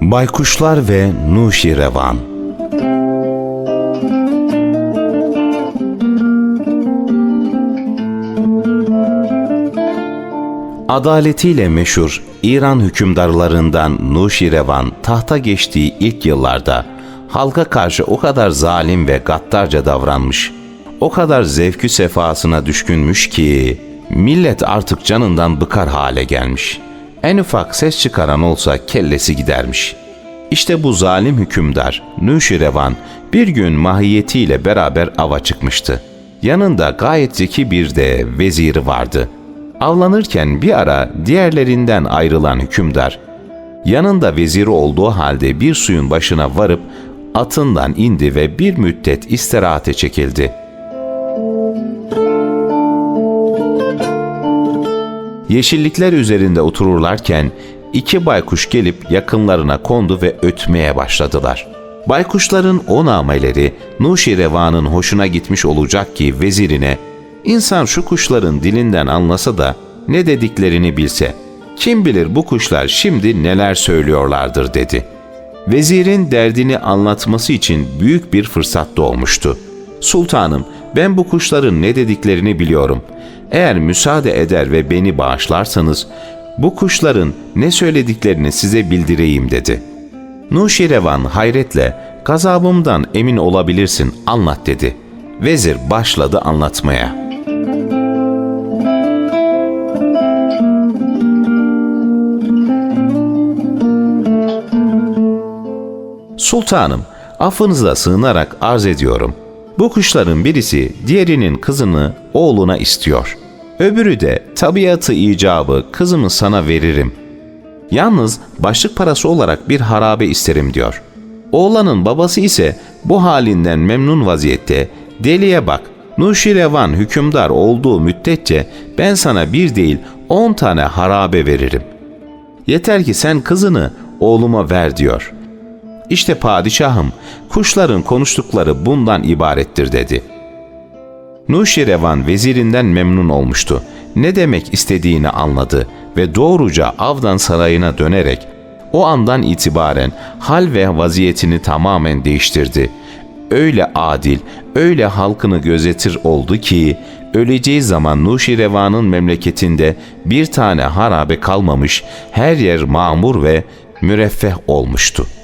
Baykuşlar ve Nuşirevan Adaletiyle meşhur İran hükümdarlarından Nuşirevan tahta geçtiği ilk yıllarda halka karşı o kadar zalim ve gaddarca davranmış, o kadar zevkü sefasına düşkünmüş ki millet artık canından bıkar hale gelmiş. En ufak ses çıkaran olsa kellesi gidermiş. İşte bu zalim hükümdar Nuşirevan bir gün mahiyetiyle beraber ava çıkmıştı. Yanında gayet zeki bir de veziri vardı.'' Avlanırken bir ara diğerlerinden ayrılan hükümdar, yanında veziri olduğu halde bir suyun başına varıp atından indi ve bir müddet istirahate çekildi. Yeşillikler üzerinde otururlarken iki baykuş gelip yakınlarına kondu ve ötmeye başladılar. Baykuşların o nameleri Nuşirevan'ın hoşuna gitmiş olacak ki vezirine İnsan şu kuşların dilinden anlasa da ne dediklerini bilse, kim bilir bu kuşlar şimdi neler söylüyorlardır dedi. Vezirin derdini anlatması için büyük bir fırsat doğmuştu. Sultanım, ben bu kuşların ne dediklerini biliyorum. Eğer müsaade eder ve beni bağışlarsanız, bu kuşların ne söylediklerini size bildireyim dedi. Nuşirevan hayretle, gazabımdan emin olabilirsin, anlat dedi. Vezir başladı anlatmaya.'' Sultanım, affınıza sığınarak arz ediyorum. Bu kuşların birisi diğerinin kızını oğluna istiyor. Öbürü de tabiatı icabı kızımı sana veririm. Yalnız başlık parası olarak bir harabe isterim diyor. Oğlanın babası ise bu halinden memnun vaziyette deliye bak Nuşirevan hükümdar olduğu müddetçe ben sana bir değil on tane harabe veririm. Yeter ki sen kızını oğluma ver diyor.'' İşte padişahım, kuşların konuştukları bundan ibarettir dedi. Nuşirevan vezirinden memnun olmuştu. Ne demek istediğini anladı ve doğruca Avdan sarayına dönerek o andan itibaren hal ve vaziyetini tamamen değiştirdi. Öyle adil, öyle halkını gözetir oldu ki öleceği zaman Nuşirevan'ın memleketinde bir tane harabe kalmamış, her yer mamur ve müreffeh olmuştu.''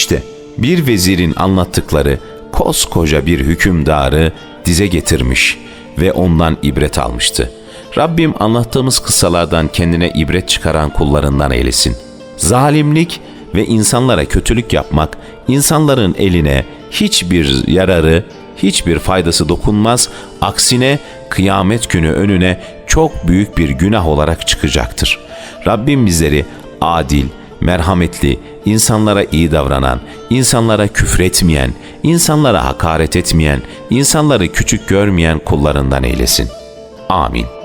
İşte bir vezirin anlattıkları koskoca bir hükümdarı dize getirmiş ve ondan ibret almıştı. Rabbim anlattığımız kıssalardan kendine ibret çıkaran kullarından eylesin. Zalimlik ve insanlara kötülük yapmak insanların eline hiçbir yararı, hiçbir faydası dokunmaz, aksine kıyamet günü önüne çok büyük bir günah olarak çıkacaktır. Rabbim bizleri adil, merhametli, insanlara iyi davranan, insanlara küfretmeyen, insanlara hakaret etmeyen, insanları küçük görmeyen kullarından eylesin. Amin.